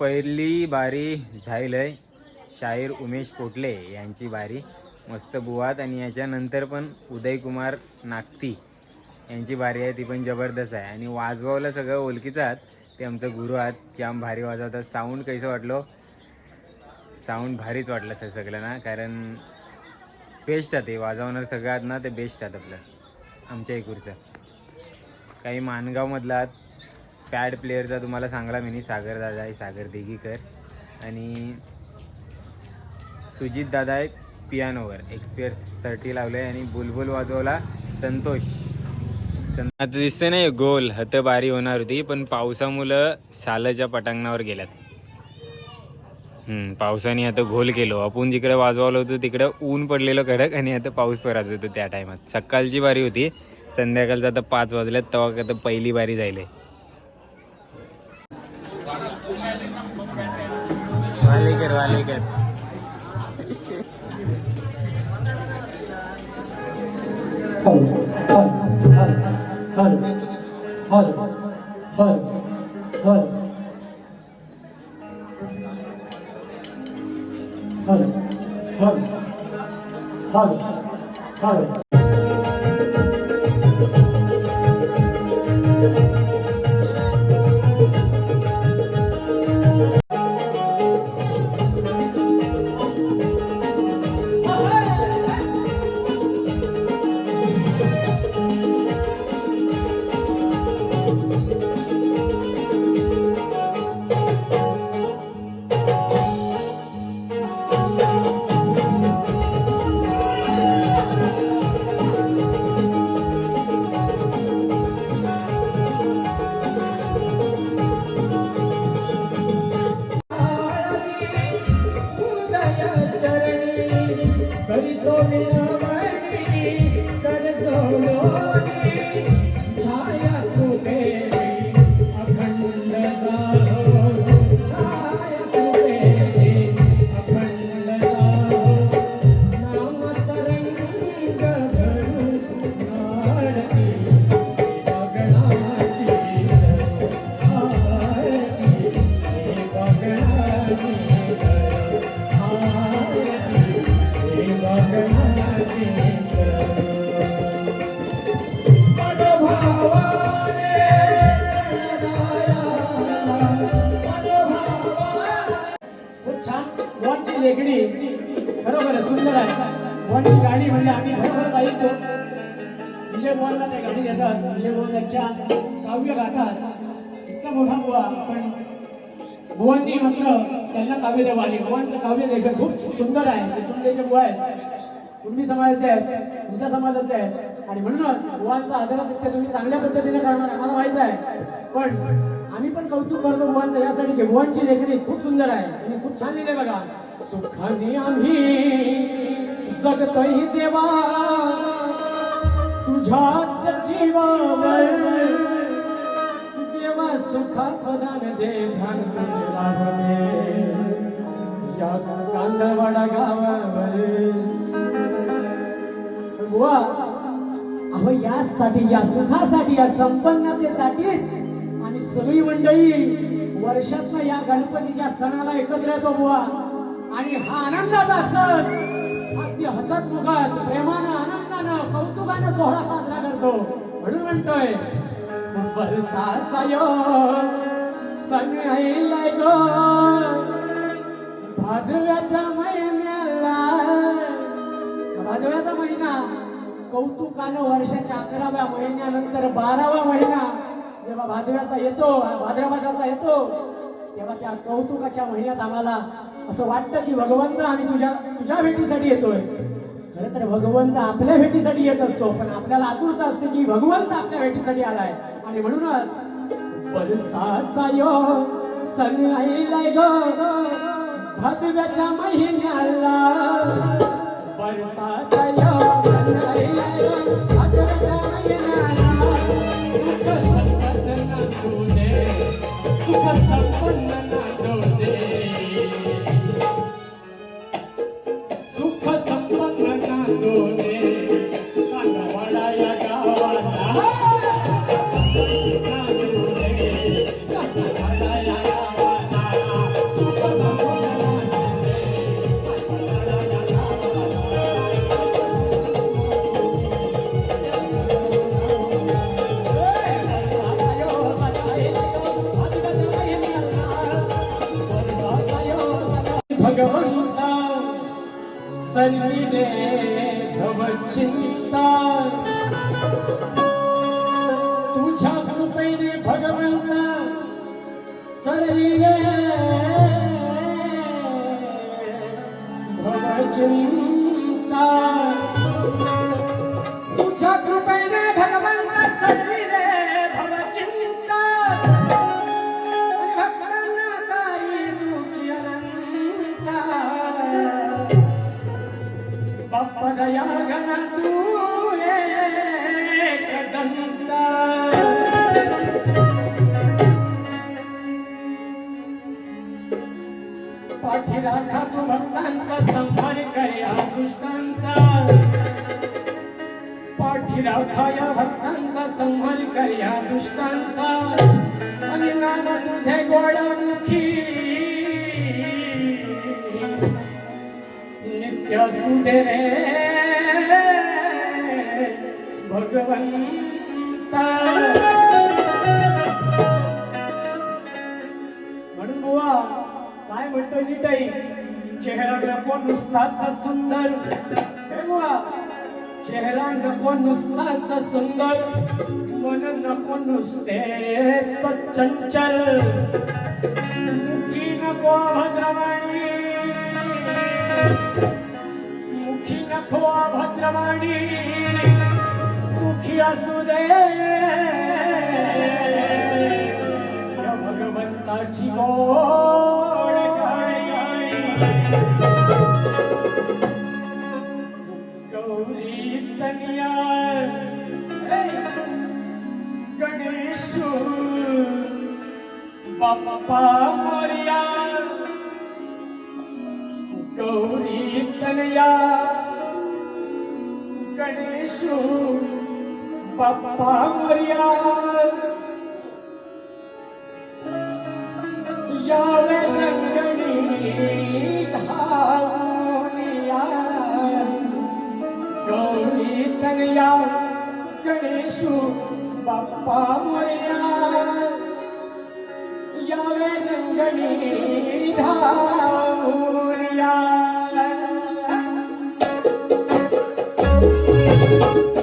पहिली बारी झायलंय शाहीर उमेश पोटले यांची बारी. मस्त बुवात आणि याच्यानंतर पण उदयकुमार नागती यांची बारी आहे ती पण जबरदस्त आहे. आणि वाजवावला सगळं ओळखीचं आहात. ते आमचं गुरु आहात. जाम भारी वाजवतात. साऊंड कैसं वाटलो? साऊंड भारीच वाटलं सर सगळ्यांना. कारण बेस्ट आहे ते. वाजवणार सगळं ना ते बेस्ट आहेत आपलं. आमच्या एकूरचं काही माणगावमधला पॅड प्लेअरचा तुम्हाला सांगला मी सागर दादा आहे सागर देगीकर. आणि सुजित दादा आहे पियानोवर. एक्सपिरियन्स थर्टी लावलं आहे आणि बुलबुल वाजवला संतोष. सं- आता दिसते ना गोल हतबारी होणार होती पण पावसामुळं सालच्या पटांगणावर गेल्यात. हम्म, पावसाने आता घोल केलो. आपण जिकडे वाजवलं होतं तिकडे ऊन पडलेलं कडक आणि आता पाऊस पडत होतो त्या टायमात सकाळची बारी होती संध्याकाळचं आता पाच वाजल्यात तेव्हा आता पहिली बारी जायले वालेकर वालेकर हल हल हल हल हल हल हल हल हल हल हल Oh, होतो विजय मोहनला ते गाणी देतात विजय मोहन त्यांच्या काव्य गातात. इतका मोठा बुवा पण बुवांनी मात्र त्यांना काव्य देवा आणि बुवांचं काव्य लेखन खूप सुंदर आहे. ते तुमचे बुवा आहेत. कुणबी समाजाचे आहेत तुमच्या समाजाचे आहेत. आणि म्हणूनच बुवांचा आदर ते तुम्ही चांगल्या पद्धतीने करणार आम्हाला माहीत आहे. पण आम्ही पण कौतुक करतो बुवांचं यासाठी की बुवांची लेखणी खूप सुंदर आहे. आणि खूप छान लिहिले बघा. सुखाने आम्ही जगतही देवा. तुझ्याच जीवावर. देवा सुखाचं दान दे ध्यान तुझे लाभले. या कांदळवाडा गावावर. बुवा अहो यासाठी या सुखासाठी या संपन्नतेसाठी आणि सगळी मंडळी वर्षात या गणपतीच्या सणाला एकत्र येतो बुवा. आणि हा आनंदाचा सण अगदी हसत मुखात प्रेमानं आनंदानं सोहळा साजरा करतो. म्हणून म्हणतोय वर्षाचा यो सण येईल ग. भादव्याच्या महिन्याला भादव्याचा महिना कौतुकानं वर्षाच्या अकराव्या महिन्यानंतर बारावा महिना जेव्हा भादव्याचा येतो भाद्रपदाचा येतो तेव्हा त्या कौतुकाच्या महिन्यात आम्हाला असं वाटतं की भगवंत आम्ही तुझ्या तुझ्या भेटीसाठी येतोय. खरं तर भगवंत आपल्या भेटीसाठी येत असतो पण आपल्याला आतुरता असते की भगवंत आपल्या भेटीसाठी आलाय. आणि म्हणूनच वर्षाचा यो सन आईलाय गो भगव्याच्या महिन्याला. वर्षाचा यो सन आईलाय ग भादव्याच्या महिन्याला. सुख संपन्न नांदू दे सुख सर्विले भवचिंता तुझ्या कृपेने भगवंता सर्विले भवचिंता पाठी या भक्तांचा संहार कर या दुष्टांचा. आणि नाम तुझे गोडामुखी. नित्य असुदे रे. भगवंता. म्हणून बुवा काय म्हणतोय नीटाई चेहरा नको नुसताचा सुंदर. हे बुवा चेहरा नको नुसताच सुंदर मन नको नुसतेच चंचल. मुखी नको भद्रवाणी मुखी नको भद्रवाणी मुखी असू दे. भगवंताची गोड गणेश बाप्पा मोरिया यावे रंगणी धावनिया गौरी तनया गणेश बाप्पा मोरिया यावे रंगणी धावनिया thank you